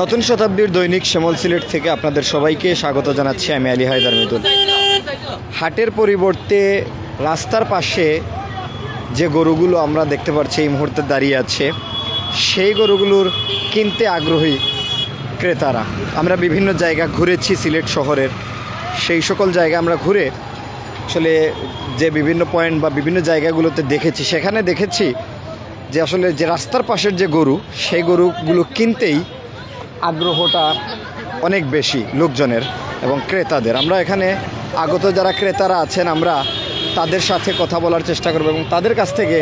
নতুন শতাব্দীর দৈনিক শ্যামল সিলেট থেকে আপনাদের সবাইকে স্বাগত জানাচ্ছি আমি আলী হায়দার মিতুল। হাটের পরিবর্তে রাস্তার পাশে যে গরুগুলো আমরা দেখতে পাচ্ছি এই মুহূর্তে দাঁড়িয়ে আছে, সেই গরুগুলোর কিনতে আগ্রহী ক্রেতারা। আমরা বিভিন্ন জায়গা ঘুরেছি সিলেট শহরের। সেই সকল জায়গা আমরা ঘুরে আসলে যে বিভিন্ন পয়েন্ট বা বিভিন্ন জায়গাগুলোতে দেখেছি, সেখানে দেখেছি যে আসলে যে রাস্তার পাশের যে গরু, সেই গরুগুলো কিনতেই আগ্রহটা অনেক বেশি লোকজনের এবং ক্রেতাদের। আমরা এখানে আগত যারা ক্রেতারা আছেন, আমরা তাদের সাথে কথা বলার চেষ্টা করব এবং তাদের কাছ থেকে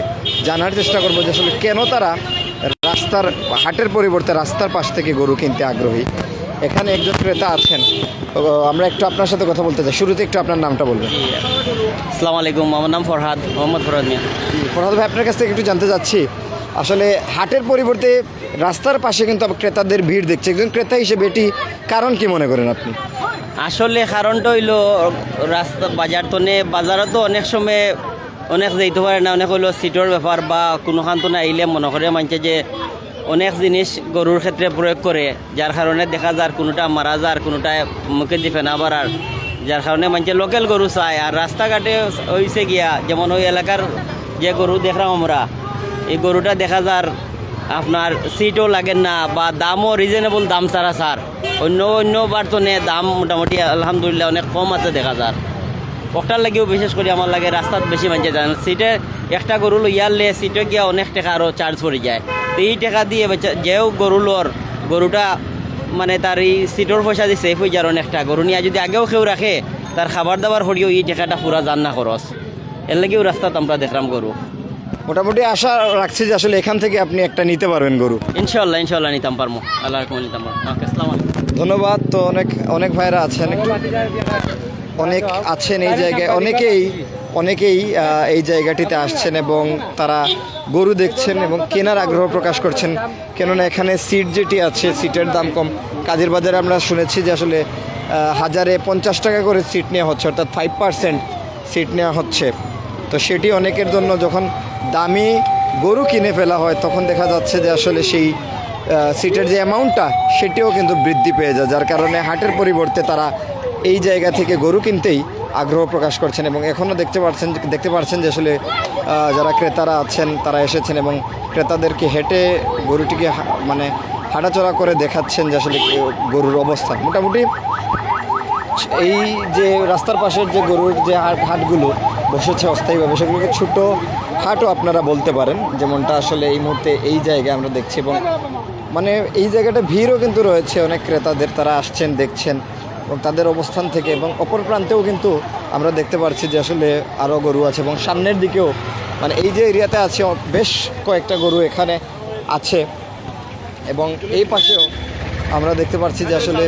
জানার চেষ্টা করব যে আসলে কেন তারা রাস্তার হাটের পরিবর্তে রাস্তার পাশ থেকে গরু কিনতে আগ্রহী। এখানে একজন ক্রেতা আছেন। আমরা একটু আপনার সাথে কথা বলতে চাই। শুরুতে একটু আপনার নামটা বলবেন। আসসালামু আলাইকুম আমার নাম ফরহাদ মোহাম্মদ ফরহাদ মিয়া। ফরহাদ ভাই আপনার কাছ থেকে একটু জানতে চাচ্ছি। আসলে হাটের পরিবর্তে রাস্তার পাশে কিন্তু ক্রেতাদের ভিড় দেখছে। একজন ক্রেতা হিসেবে এটি কারণ কি মনে করেন আপনি? আসলে কারণটা হইল রাস্তা বাজার তো নে বাজারও তো অনেক সময় অনেক যাইতে পারে না অনেক হইল সিটের ব্যাপার বা কোনোখান তো না আইলে মনে করে মানছে যে অনেক জিনিস গরুর ক্ষেত্রে প্রয়োগ করে, যার কারণে দেখা যার কোনোটা মারা যার কোনোটা মুখে দি ফেনা বাড়ার। যার কারণে মানছে লোকাল গরু চায়। আর রাস্তাঘাটে হয়েছে গিয়া, যেমন ওই এলাকার যে গরু দেখলাম আমরা, এই গরুটা দেখা যার আপনার সিটও লাগেন না বা দামও রিজনেবল দাম ছাড়া স্যার অন্য অন্য বার তো নে দাম মোটামুটি আলহামদুলিল্লাহ অনেক কম আছে দেখা যার ওটার লাগেও বিশেষ করে আমার লাগে রাস্তাত বেশি মানছে যান সিটে একটা গরু ইয়ারলে সিটে গিয়া অনেক টাকা আরও চার্জ পড়ে যায়। তো এই টাকা দিয়ে বেচা- যেও গরু লোর গরুটা মানে তার এই সিটর পয়সা দিয়ে সেফ হয়ে যার অনেকটা গরু নিয়ে যদি আগেও কেউ রাখে তার খাবার দাবার হরিও এই টাকাটা পুরা জান না খরচ এর লাগেও রাস্তাত আমরা দেখলাম গরু। মোটামুটি আশা রাখছি যে আসলে এখান থেকে আপনি একটা নিতে পারবেন গরু। ইনশাল্লাহ ইনশাল্লাহ নিতাম পারব আল্লাহ রকম নিতাম পারব ধন্যবাদ। তো অনেক অনেক ভাইরা আছেন। অনেক আছেন এই জায়গায়। অনেকেই অনেকেই এই জায়গাটিতে আসছেন এবং তারা গরু দেখছেন এবং কেনার আগ্রহ প্রকাশ করছেন। কেননা এখানে সিট যেটি আছে সিটের দাম কম। কাজের বাজারে আমরা শুনেছি যে আসলে হাজারে পঞ্চাশ টাকা করে সিট নেওয়া হচ্ছে, অর্থাৎ ফাইভ পার্সেন্ট সিট নেওয়া হচ্ছে। তো সেটি অনেকের জন্য যখন দামি গরু কিনে ফেলা হয়, তখন দেখা যাচ্ছে যে আসলে সেই সিটের যে অ্যামাউন্টটা সেটিও কিন্তু বৃদ্ধি পেয়ে যায়। যার কারণে হাটের পরিবর্তে তারা এই জায়গা থেকে গরু কিনতেই আগ্রহ প্রকাশ করছেন এবং এখনও দেখতে পাচ্ছেন দেখতে পাচ্ছেন যে আসলে যারা ক্রেতারা আছেন, তারা এসেছেন এবং ক্রেতাদেরকে হেঁটে গরুটিকে মানে হাঁটাচলা করে দেখাচ্ছেন যে আসলে গরুর অবস্থা। মোটামুটি এই যে রাস্তার পাশের যে গরুর যে হাট, হাটগুলো বসেছে অস্থায়ীভাবে, সেগুলোকে ছোটো হাটও আপনারা বলতে পারেন। যেমনটা আসলে এই মুহূর্তে এই জায়গায় আমরা দেখছি এবং মানে এই জায়গাটা ভিড়ও কিন্তু রয়েছে, অনেক ক্রেতাদের তারা আসছেন, দেখছেন। এবং তাদের অবস্থান থেকে এবং অপর প্রান্তেও কিন্তু আমরা দেখতে পাচ্ছি যে আসলে আরও গরু আছে এবং সামনের দিকেও মানে এই যে এরিয়াতে আছে, বেশ কয়েকটা গরু এখানে আছে। এবং এই পাশেও আমরা দেখতে পাচ্ছি যে আসলে,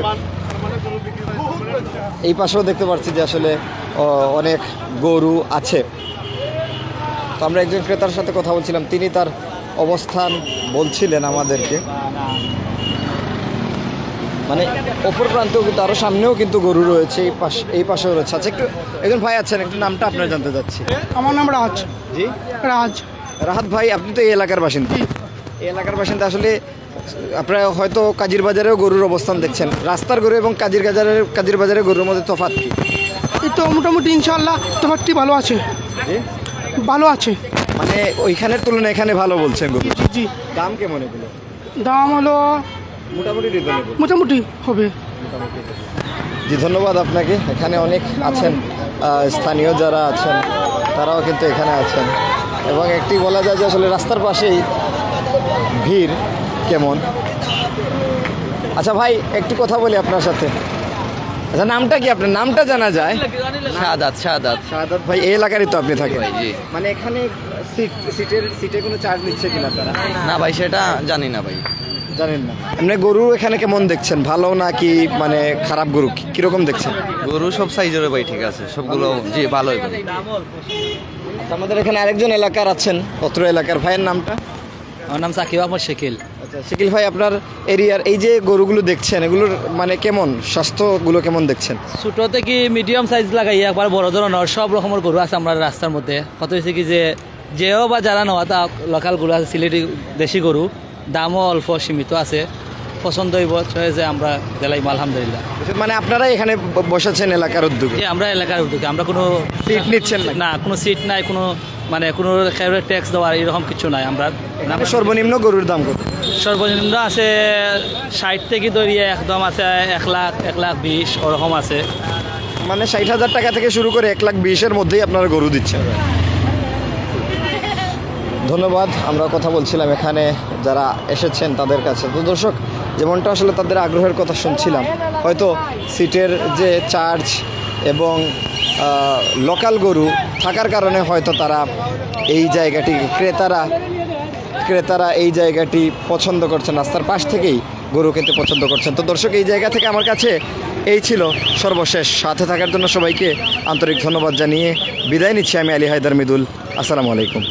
এই পাশেও দেখতে পাচ্ছি যে আসলে অনেক গরু আছে। তো আমরা একজন ক্রেতার সাথে কথা বলছিলাম, তিনি তার অবস্থান বলছিলেন আমাদেরকে। মানে অপর প্রান্তেও কিন্তু আরও সামনেও কিন্তু গরু রয়েছে এই পাশ এই পাশেও রয়েছে। আচ্ছা একটু একজন ভাই আছেন একটু নামটা আপনার জানতে চাচ্ছি। আমার নাম রাজ। জি? রাজ। রাহাত ভাই আপনি তো এই এলাকার বাসিন্দা। এই এলাকার বাসিন্দা আসলে আপনারা হয়তো কাজির বাজারেও গরুর অবস্থান দেখছেন। রাস্তার গরু এবং কাজির বাজারের কাজির বাজারে গরুর মধ্যে তফাৎ কি? তো মোটামুটি ইনশাল্লাহ তোমারটি ভালো আছে। ভালো আছে। মানে ওইখানের তুলনায় এখানে ভালো বলছেন গরু। জি জি। দাম কেমন এগুলো? দাম হলো মোটামুটি হবে। জি ধন্যবাদ আপনাকে। এখানে অনেক আছেন স্থানীয় যারা আছেন তারাও কিন্তু এখানে আছেন। এবং একটি বলা যায় যে আসলে রাস্তার পাশেই ভিড় কেমন। আচ্ছা ভাই একটু কথা বলি আপনার সাথে। আচ্ছা নামটা কি আপনার? নামটা জানা যায়? শাহাদাত শাহাদাত। শাহাদাত ভাই এই এলাকারই তো আপনি থাকেন। জি মানে এখানে সিট সিটের সিটে কোনো চার্জ নিচ্ছে কিনা তারা? না ভাই সেটা জানি না ভাই। জানেন না। এমনি গরু এখানে কেমন দেখছেন? ভালো নাকি মানে খারাপ গরু? কি- কীরকম দেখছেন? গরু সব সাইজের ভাই ঠিক আছে। সবগুলো জি ভালোই ভাই। আচ্ছা, আমাদের এখানে আরেকজন এলাকার আছেন অত্র এলাকার ভাইয়ের নামটা? আমার নাম সাকিব আহমদ শেকিল। আচ্ছা শিকিল ভাই আপনার এরিয়ার এই যে গরুগুলো দেখছেন এগুলোর মানে কেমন? স্বাস্থ্যগুলো কেমন দেখছেন? ছোট থেকে মিডিয়াম সাইজ লাগাই একবার বড় ধরনের সব রকমের গরু আছে আমরা রাস্তার মধ্যে। কত হয়েছে কি যে যেও বা যারা নেওয়া তা লোকাল গরু আছে সিলেটি দেশি গরু। দামও অল্প সীমিত আছে। পছন্দ হইব হয়েছে আমরা দিলাইম আলহামদুলিল্লাহ। মানে আপনারা এখানে বসেছেন এলাকার উদ্যোগে? আমরা এলাকার উদ্যোগে আমরা কোনো সিট নিচ্ছেন না? কোনো সিট নাই কোনো মানে কোনো ট্যাক্স দেওয়ার এরকম কিছু নাই আমরা সর্বনিম্ন গরুর দাম কত? সর্বনিম্ন আছে ষাট থেকে ধরিয়ে একদম আছে এক লাখ এক লাখ বিশ ওরকম আছে। মানে ষাট হাজার টাকা থেকে শুরু করে এক লাখ বিশের মধ্যেই আপনারা গরু দিচ্ছেন। ধন্যবাদ, আমরা কথা বলছিলাম এখানে যারা এসেছেন তাদের কাছে। তো দর্শক, যেমনটা আসলে তাদের আগ্রহের কথা শুনছিলাম, হয়তো সিটের যে চার্জ এবং লোকাল গরু থাকার কারণে হয়তো তারা এই জায়গাটি ক্রেতারা ক্রেতারা এই জায়গাটি পছন্দ করছেন, রাস্তার পাশ থেকেই গরু খেতে পছন্দ করছেন। তো দর্শক, এই জায়গা থেকে আমার কাছে এই ছিল সর্বশেষ। সাথে থাকার জন্য সবাইকে আন্তরিক ধন্যবাদ জানিয়ে বিদায় নিচ্ছি আমি আলী হায়দার মিদুল। আসসালামু আলাইকুম।